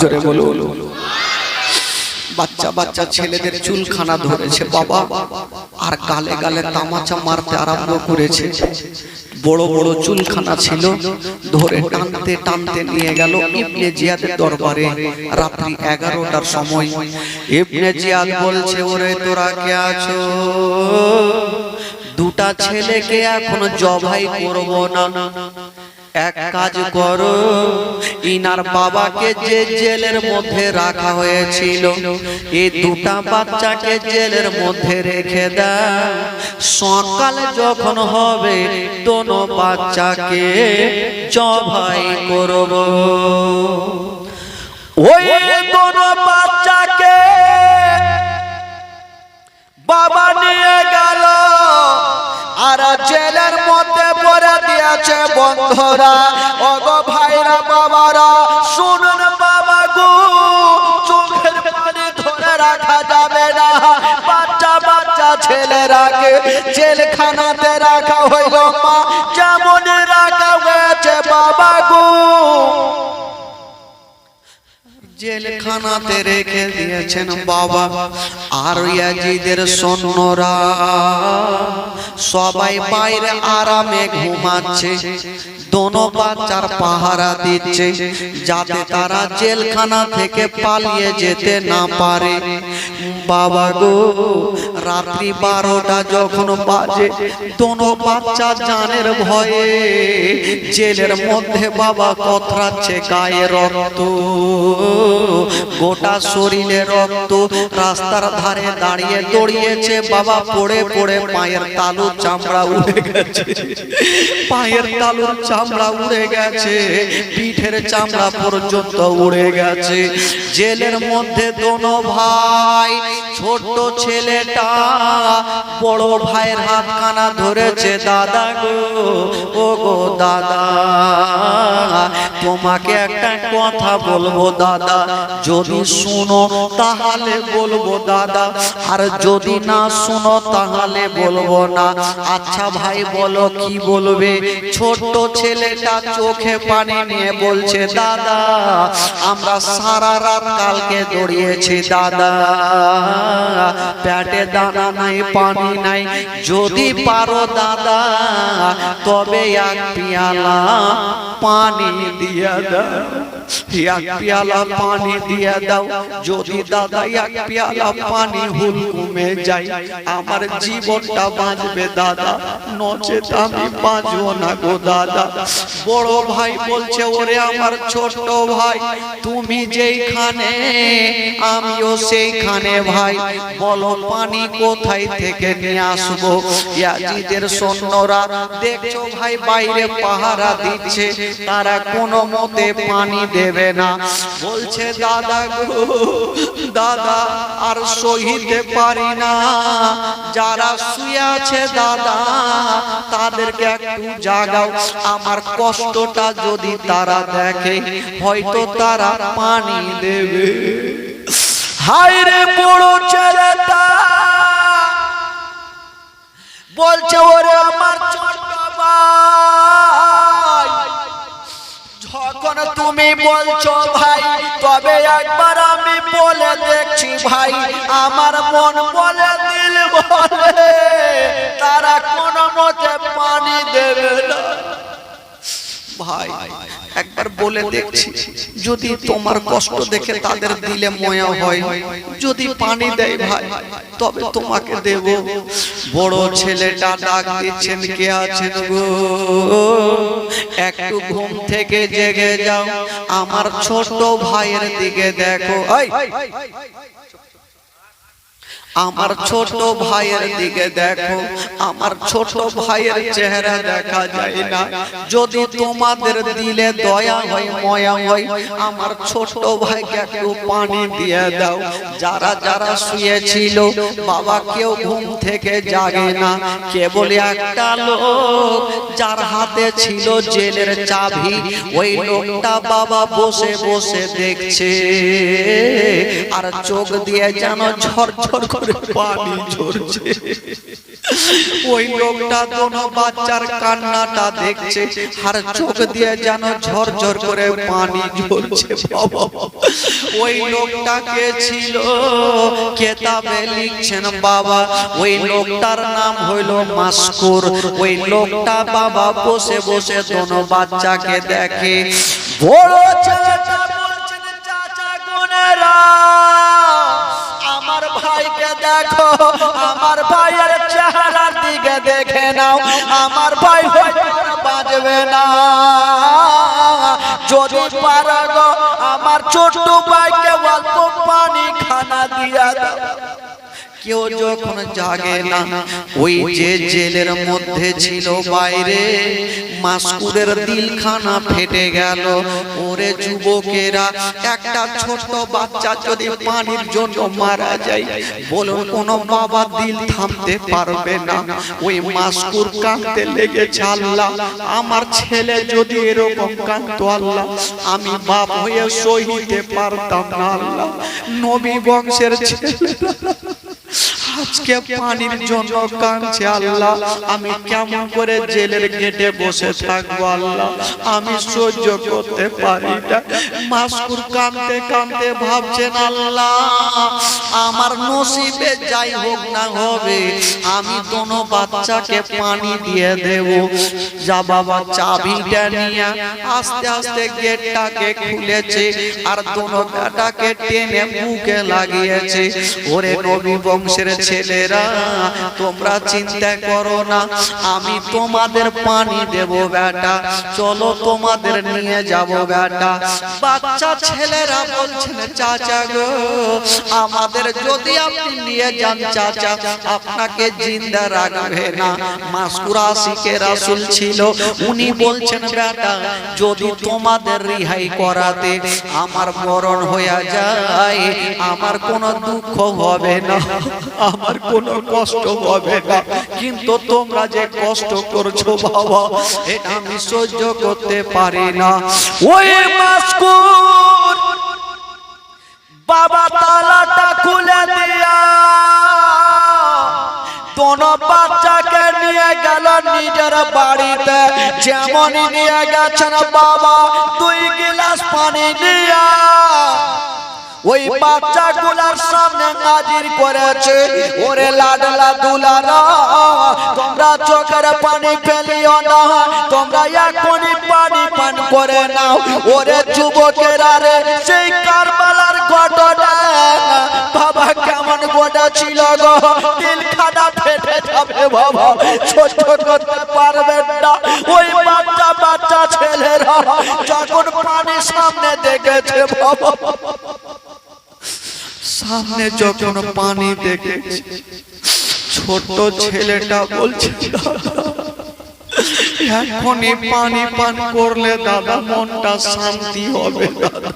জোরে বলো বাচ্চা বাচ্চা ছেলেদের চুলখানা ধরেছে, বাবা। আর গালে গালে তামাচা মারতে আরম্ভ করেছে। বড় বড় চুলখানা ছিল, ধরে টানতে টানতে নিয়ে গেল ইবনে জিয়াদের দরবারে রাত্রি এগারোটার সময়। ইবনে জিয়াদ বলছে, ওরে তোরা কে আছো? দুটা ছেলেকে এখন জবাই করব না। এক কাজ করো। ইনার বাবাকে যে জেলের মধ্যে রাখা হয়েছিল এই দুটা বাচ্চাকে জেলের মধ্যে রেখে দাও। সকাল যখন হবে, দোনো বাচ্চাকে জবাই করব। ওই দোনো বাচ্চাকে বাবা নিয়ে গেল, আর জেলের মধ্যে পড়ে দিয়েছে বন্ধরা। অগ ভাইরা বাবারা, শুনুন বাবা গো, চোখের পানি ধরে রাখা যাবে না। বাচ্চা বাচ্চা ছেলেরাকে জেলখানাতে রাখা হইল মা যেমন রাখা হয়েছে বাবা গো। জেলখানাতে রেখে দিয়েছেন বাবা। আর ইয়াজিদের সৈন্যরা সবাই বাইরে আরামে ঘুমাচ্ছে। দোনো বাচ্চার পাহারা দিচ্ছে। যাতে তারা জেলখানা থেকে পালিয়ে যেতে না পারে। বাবা গো রাত্রি বারোটা যখন বাজে, দোনো বাচ্চা জানের ভয়ে জেলের মধ্যে বাবা কথরাচ্ছে গায়ে রক্ত। গোটা শরীরে রক্ত, রাস্তার ধারে দাঁড়িয়ে দড়িয়েছে, বাবা পড়ে পড়ে পায়ের তালু চামড়া উড়ে গেছে। পায়ের তালুর চামড়া উড়ে গেছে, পিঠের চামড়া পর্যন্ত উড়ে গেছে। জেলের মধ্যে দোনো ভাই ছোট ছেলেটা বড় ভাইয়ের হাতখানা ধরেছে দাদা গো। ও গো দাদা, তোমাকে একটা কথা বলব দাদা। যদি শুনো তাহলে বলব দাদা, আর যদি না শুনো তাহলে বলব না। আচ্ছা ভাই, বলো কি বলবে? ছোট ছেলেটা চোখে পানি নিয়ে বলছে, দাদা, আমরা সারা রাত কালকে দৌড়িয়েছি, দাদা। পেটে দানা নাই পানি নাই। যদি পারো দাদা তবে এক পিয়ালা পানি দিয়া দাও। এক পেয়ালা পানি দিয়ে দাও। যদি দাদা এক পেয়ালা পানি হুলকুমে যাই আমার জীবনটা বাঁচবে দাদা। নচেত আমি বাঁচবো না গো দাদা। বড় ভাই বলছে, ওরে আমার ছোট ভাই, তুমি যেইখানে, আমিও সেইখানে ভাই। বলো, পানি কোথায় থেকে নিয়ে আসব? ইয়াজিদের সৈন্যরা, দেখছ ভাই, বাইরে পাহারা দিচ্ছে। তারা কোনো মতে পানি দেবে না। বলছে, দাদা গো, দাদা, আর সহিতে পারি না। যারা শুয়ে আছে, দাদা, তাদেরকে একটু জাগাও। আমার কষ্টটা যদি তারা দেখে, হয়তো তারা পানি দেবে। হায় রে বড় ছেলেটা। বলছে, ওরে আমার তুমি বলছো ভাই, তবে একবার আমি বলে দেখছি ভাই, আমার মন বলে দিল তারা কোন মতে পানি দেবে না। ভাই একবার বলে দেখছি। যদি তোমার কষ্ট দেখে তাদের দিলে ময়া হয় যদি পানি দেয় ভাই তবে তোমাকে দেব। বড় ছেলেটা ডাক দিচ্ছেন কে আছেন গো? একটু ঘুম থেকে জেগে যাও। আমার ছোট ভাইয়ের দিকে দেখো। আমার ছোট ভাইয়ের দিকে দেখো, আমার ছোট ভাইয়ের চেহারা দেখা যায় না। যদি তোমাদের দিলে দয়া হয়, ময়া হয়, আমার ছোট ভাইকে একটু পানি দিয়ে দাও। যারা যারা শুয়েছিল, বাবা কেউ ঘুম থেকে জাগে না। কেবল একটা লোক যার হাতে ছিল জেলের চাবি। ওই লোকটা বাবা বসে বসে দেখছে। আর চোখ দিয়ে যেন ঝরঝর করে করে পানি ঝরছে ওই লোকটা দোনো বাচ্চার কান্নাটা দেখছে। আর চোখ দিয়ে যেন ঝরঝর করে পানি ঝরছে ওই লোকটা কে ছিল কেতাবে লিখছেন, বাবা। ওই লোকটার নাম হইল মাস্কুর। ওই লোকটা বাবা বসে বসে দোনো বাচ্চাকে দেখে। বড় ছেলেটা বলছেন, চাচা গুনেরা ভাইকে দেখো, আমার ভাইয়ের চেহারার দিকে দেখে নাও, আমার ভাই বাজবে না। যদি পারা গো, আমার ছোট্ট ভাইকে অল্প পানি খানা দিয়া দাও। কেউ যখন জাগে না ওই যে জেলের মধ্যে ছিল বাইরে মাসকুরের দিলখানা ফেটে গেল। ওরে যুবকেরা একটা ছোট বাচ্চা যদি পানির জন্য মারা যায় বলুন কোন বাবা দিল থামতে পারবে না। ওই মাসকুর কাঁদতে লেগেছে আল্লাহ আমার ছেলে যদি এরকম কাঁদতো আল্লাহ আমি বাপ হয়ে সহিতে পারতাম না আল্লাহ। নবী বংশের ছেলে আজকে পানির জন্য কাঁদছে আল্লাহ। আমি কেমন করে জেলের গেটে বসে থাকব আল্লাহ? আমি সহ্য করতে পারি না। মাসকুর কাঁদতে কাঁদতে ভাবছেন আল্লাহ, আমার নসিবে যাই হোক না হবে, আমি দোনো বাচ্চাকে পানি দিয়ে দেব। যা বাবা চাবিটা নিয়ে আস্তে আস্তে গেটটাকে খুলেছে আর দোনো বেটাকে টেনে বুকে লাগিয়েছে। ওরে নবী বংশের ছেলেরা তোমরা চিন্তা করো না, আমি তোমাদের পানি দেব বেটা। চলো তোমাদের নিয়ে যাব বেটা। বাচ্চা ছেলেরা বলছেন, চাচা গো, আমাদের যদি আপনি নিয়ে যান চাচা, আপনাকে জিন্দা রাখবে না। মাসকুরা শিখে রাসুল ছিল, উনি বলছেন, বেটা, যদি তোমাদের রিহাই করাতে আমার মরণ হয়ে যায়, আমার কোনো দুঃখ হবে না। আমার কোনো কষ্ট হবে না। কিন্তু তোমরা যে কষ্ট করছ বাবা, এটা আমি সহ্য করতে পারি না। ওই মাসকুর, বাবা তালাটা খুলে দিয়া দোনো বাচ্চাকে নিয়ে গেল নিজের বাড়িতে। যেমনই নিয়ে গেছেন বাবা, দুই গিলাস পানি দিয়া ওই বাচ্চাগুলার সামনে হাজির করেছে। ওরে লাডলা দুলারা, তোমরা চোখের পানি ফেলিও না, তোমরা এখনই পানি পান করে নাও। ওরে যুবকেরা রে, সেই কারবালার ঘটনা, বাবা কেমন গোটা ছিল গো? দিল খানা ফেটে যাবে বাবা ছোট করতে পারবেন না। ওই বাচ্চা বাচ্চা ছেলেরা যখন পানি সামনে দেখেছে বাবা সামনে যখন পানি দেখেছি, ছোট ছেলেটা বলছে, এখনই পানি পান করলে দাদা মনটা শান্তি হবে। দাদা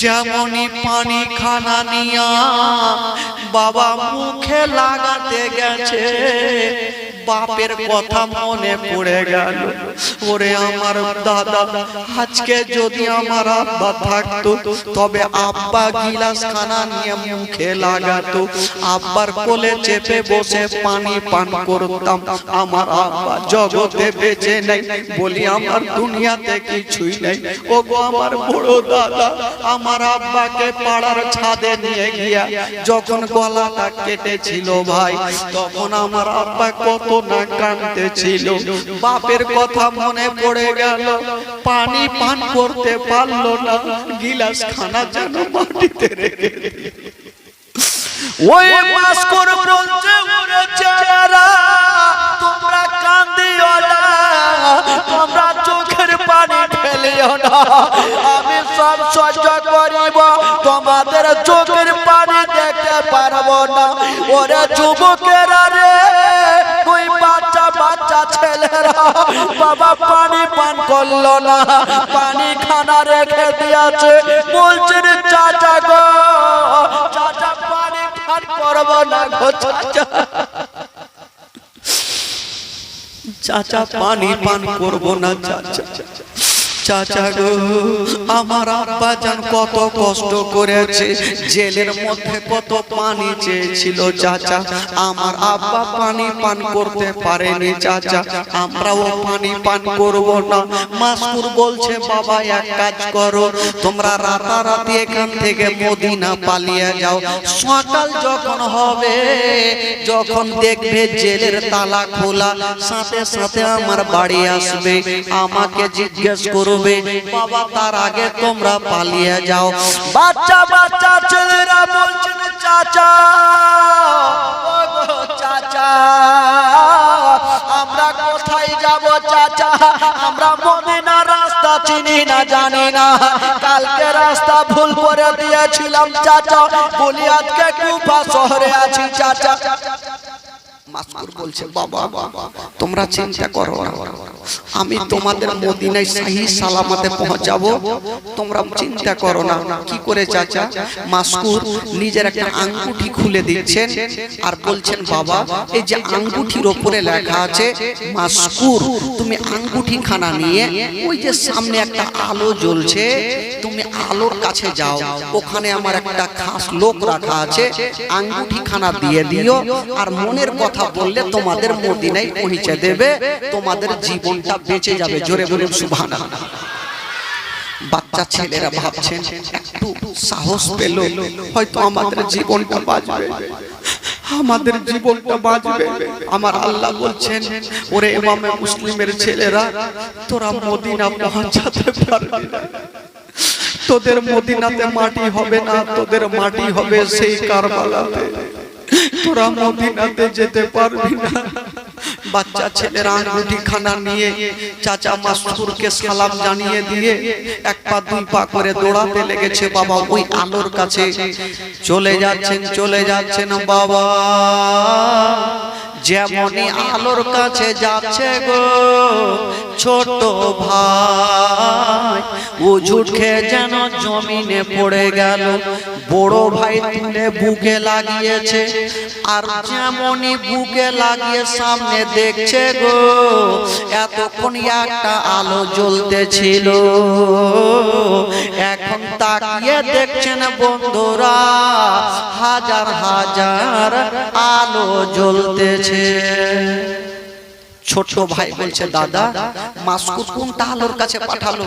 যেমনই পানি খানা নিয়া বাবা মুখে লাগাতে গেছে বাপের কথা মনে পড়ে গেল। ওরে আমার দাদা, আজকে যদি আমার আব্বা থাকতো, তবে আব্বা গিলাস খানা নিয়ে মুখে লাগাতো। আব্বার কোলে চেপে বসে পানি পান করতাম। আমার আব্বা জগতে বেঁচে নেই বলি আমার দুনিয়াতে কিছুই নেই। ও গো আমার বড় দাদা, আমার আব্বাকে পাড়ার ছাদে নিয়ে গিয়া যখন গলাটা কেটেছিল ভাই, তখন আমার আব্বা কত না কাঁদতেছিল। বাপের কথা মনে পড়ে গেল। পানি পান করতে পারল না। গিলাস খানা যেন মাটিতে রেখে। ওই মাস্কর বলছে ওরে চেহারা, তোমরা কান্দিও না। তোমরা চোখের পানি ফেলিও না। আমি সব সহ্য করিব। তোমাদের চোখের পানি দেখতে পারব না। ওরে যুবকেরা রে বাচ্চা ছেলেরা বাবা পানি পান করল না পানি খানা রেখে দিয়েছে। বলছেন চাচা গো, চাচা পানি পান করব না গো চাচা। চাচা পানি পান করব না চাচা। চাচা গো, আমার আব্বা জান কত কষ্ট করেছে, জেলের মধ্যে কত পানি চেয়েছিল চাচা। আমার আব্বা পানি পান করতে পারেনি চাচা, আমরাও পানি পান করব না। মাসুর বলছে, বাবা, এক কাজ করো, তোমরা রাতারাতি এখান থেকে মদিনা পালিয়ে যাও। সকাল যখন হবে, যখন দেখবে জেলের তালা খোলা, সাথে সাথে আমার বাড়ি আসবে। আমাকে জিজ্ঞেস করবে। বাবা, তার আগে তোমরা পালিয়ে যাও। বাচ্চা বাচ্চা, ছেলেরা বলছেন, চাচা চাচা, আমরা কোথায় যাব চাচা? আমরা মদিনা রাস্তা চিনি না, জানি না। কালকে রাস্তা ভুল করে দিয়েছিলাম, চাচা। বলি আজকে কুফা শহরে আছি, চাচা। মাসকুর বলছে বাবা তোমরা চিন্তা করো আমি তোমাদের মদিনায় সাহি সালামতে পৌঁছাবো। তোমরা চিন্তা করো না। কি করে চাচা? মাসকুর নিজের একটা আঙ্গুঠি খুলে দিচ্ছেন আর বলছেন বাবা এই যে আঙ্গুঠির ওপরে লেখা আছে মাসকুর তুমি আঙ্গুঠি খানা নিয়ে ওই যে সামনে একটা আলো জ্বলছে তুমি আলোর কাছে যাও। ওখানে আমার একটা খাস লোক রাখা আছে আঙ্গুঠি খানা দিয়ে দিও আর মনের কথা বললে তোমাদের মদিনায় পৌঁছে দেবে, তোমাদের জীবনটা বেঁচে যাবে। জোরে বলুন, সুবহানাল্লাহ। বাচ্চা ছেলেরা ভাবছেন, একটু সাহস পেল, হয়তো আমাদের জীবনটা বাঁচবে। আমাদের জীবনটা বাঁচবে। আমার আল্লাহ বলছেন, ওরে ইমামে মুসলিমের ছেলেরা, তোরা মদিনা পৌঁছাতে পারবি না। তোদের মদিনাতে মাটি হবে না, তোদের মাটি হবে সেই কারবালাতে। তোরা মদিনাতে যেতে পারবি না। বাচ্চা ছেলেরা আঙ্গুটি খানা নিয়ে চাচা মাসুরকে সালাম জানিয়ে দিয়ে এক পা দুই পা করে দৌড়াতে লেগেছে বাবা ওই আলোর কাছে। চলে যাচ্ছেন চলে যাচ্ছেন বাবা। যেমনই আলোর কাছে যাচ্ছে গো ছোট ভাই উজুট খেয়ে যেন জমিনে পড়ে গেল। বড় ভাই তুলে বুকে লাগিয়েছে, আর যেমনই বুকে লাগিয়ে সামনে দেখছে গো, এতক্ষণ একটা আলো জ্বলতেছিল। এখন তাকিয়ে দেখছেন বন্ধুরা, হাজার হাজার আলো জ্বলতেছে। ছোট ভাই বলছে দাদা মাসকুট কোনটা আলোর কাছে পাঠালো?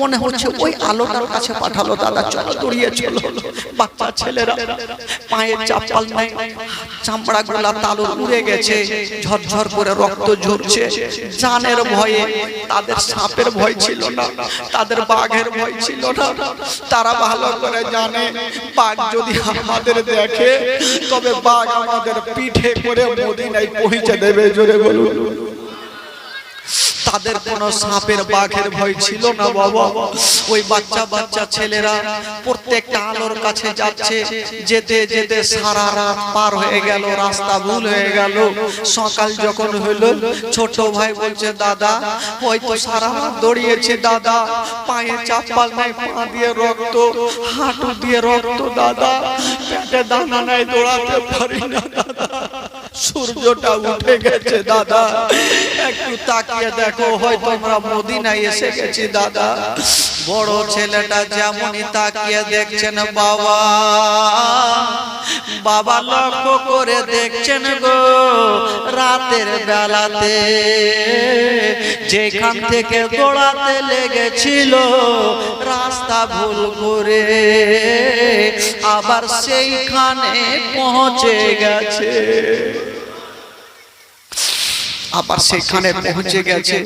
মনে হচ্ছে ওই আলোটার কাছে পাঠালো দাদা চলো দৌড়িয়ে চলো বাচ্চা ছেলেরা পায়ে চাপাল নাই চামড়া গুলা তালু উড়ে গেছে ঝরঝর করে রক্ত ঝরছে। জানের ভয়ে তাদের সাপের ভয় ছিল না তাদের বাঘের ভয় ছিল না। তারা ভালো করে জানে বাঘ যদি আমাদের দেখে তবে বাঘ আমাদের পিঠে করে মদিনায় পৌঁছে দেবে জোরে বলুন তাদের কোনো সাপের বাঘের ভয় ছিল না বাবা? ওই বাচ্চা বাচ্চা ছেলেরা প্রত্যেকটা আলোর কাছে যাচ্ছে, যেতে যেতে সারা রাত পার হয়ে গেল, রাস্তা ভুল হয়ে গেল। সকাল যখন হইল ছোট ভাই বলছে, দাদা, হয়তো সারা রাত দৌড়িয়েছে, দাদা। পায়ে চাপাল নাই, পা দিয়ে রক্ত, হাঁটু দিয়ে রক্ত, দাদা। পেটে দানা নাই, দৌড়াতে পারি না, দাদা। সূর্যটা উঠে গেছে দাদা। একটু তাকিয়ে দেখো হয়তো আমরা মদিনায় এসে গেছি দাদা। বড় ছেলেটা যেমনই তাকিয়ে দেখছেন বাবা বাবা লক্ষ্য করে দেখছেন গো, রাতের বেলাতে যেখান থেকে দৌড়াতে লেগেছিল রাস্তা ভুল করে আবার সেইখানে পৌঁছে গেছে। আবার সেখানে পৌঁছে গেছে।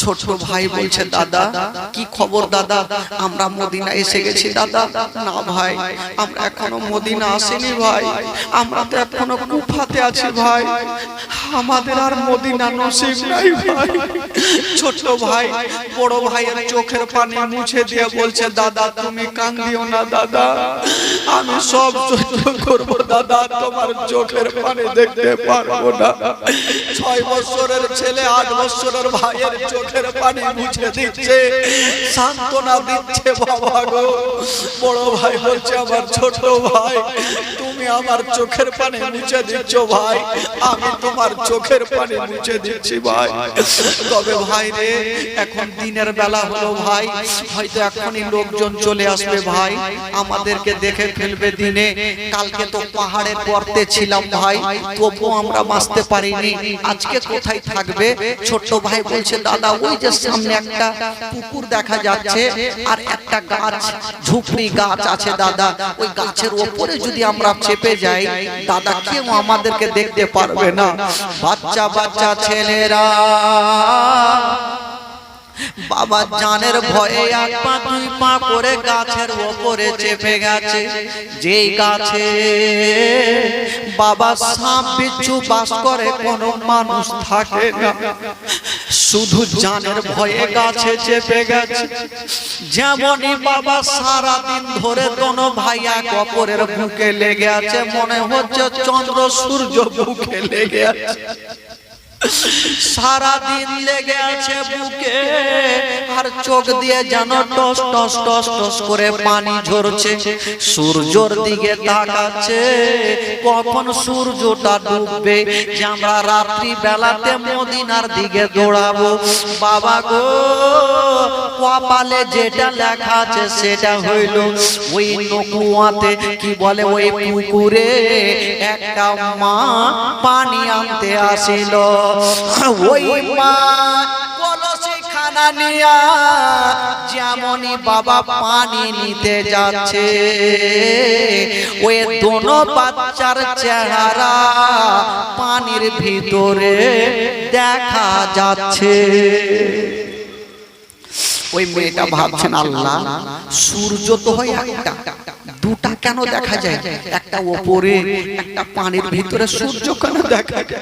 ছোট ভাই বলছে দাদা কি খবর দাদা? আমরা মদিনা এসে গেছি দাদা না ভাই আমরা এখনও মদিনা আসেনি ভাই। আমরা তো এখনও কুফাতে আছি ভাই। আমাদের আর মদিনা নসিব নাই ভাই। ছোট ভাই বড় ভাইয়ের চোখের পানি মুছে দিয়ে বলছে দাদা তুমি কান্দিও না দাদা। আমি সব সহ্য করব দাদা তোমার চোখের পানি দেখতে পারব না। ছয় বছরের ছেলে আট বছরের ভাইয়ের চোখের পানি মুছে দিচ্ছে। সান্ত্বনা দিচ্ছে বাবা গো। বড় ভাই বলছে আমার ছোট ভাই আমার চোখের পানি মুছে দিচ্ছ ভাই। আমি তোমার চোখের পানি মুছে দিচ্ছি ভাই। তবে ভাই রে, এখন দিনের বেলা হলো ভাই। হয়তো এখনই লোকজন চলে আসবে ভাই। আমাদেরকে দেখে ফেলবে দিনে। কালকে তো পাহাড়ে পড়তে ছিলাম ভাই। তবুও আমরা বাঁচতে পারিনি। আজকে কোথায় থাকবে? ছোট্ট ভাই বলছে, দাদা, ওই যে সামনে একটা পুকুর দেখা যাচ্ছে আর একটা গাছ, ঝুপড়ি গাছ আছে দাদা। ওই গাছের ওপরে যদি আমরা যাই দাদা কেউ আমাদেরকে দেখতে পারবে না। বাচ্চা বাচ্চা ছেলেরা বাবা জানের ভয়ে এক পা, দুই পা করে গাছের ওপরে চেপে গেছে। যেই গাছে বাবা সাপ, বিচ্ছু বাস করে, কোনো মানুষ থাকে না। শুধু জানের ভয়ে গাছে চেপে গেছে। যেমনই বাবা সারা দিন ধরে কোনো ভাই এক অপরের বুকে লেগে আছে, মনে হচ্ছে চন্দ্র সূর্য বুকে লেগে আছে। সারা দিন লেগে আছে বুকে, আর চোখ দিয়ে যেন টস টস টস টস করে পানি ঝরছে। সূর্যর দিকে তাকাচ্ছে, কখন সূর্যটা ডুববে যে আমরা রাত্রি বেলাতে মদিনার দিকে দৌড়াবো। বাবা গো, কপালে যেটা লেখা আছে সেটা হইল, ওই নকুয়াতে কি বলে, ওই পুকুরে একটা মা পানি আনতে আসিল। ওই মা কলসি খানা নিয়া যেমনই বাবা পানি নিতে যাচ্ছে, ওই দোনো বাচ্চার চেহারা পানির ভিতরে দেখা যাচ্ছে। ওই মেয়েটা ভাবছেন, আল্লাহ, সূর্য তো হয় একটা, দুটা কেন দেখা যায়? একটা ওপরে, একটা পানির ভিতরে সূর্য কেন দেখা যায়?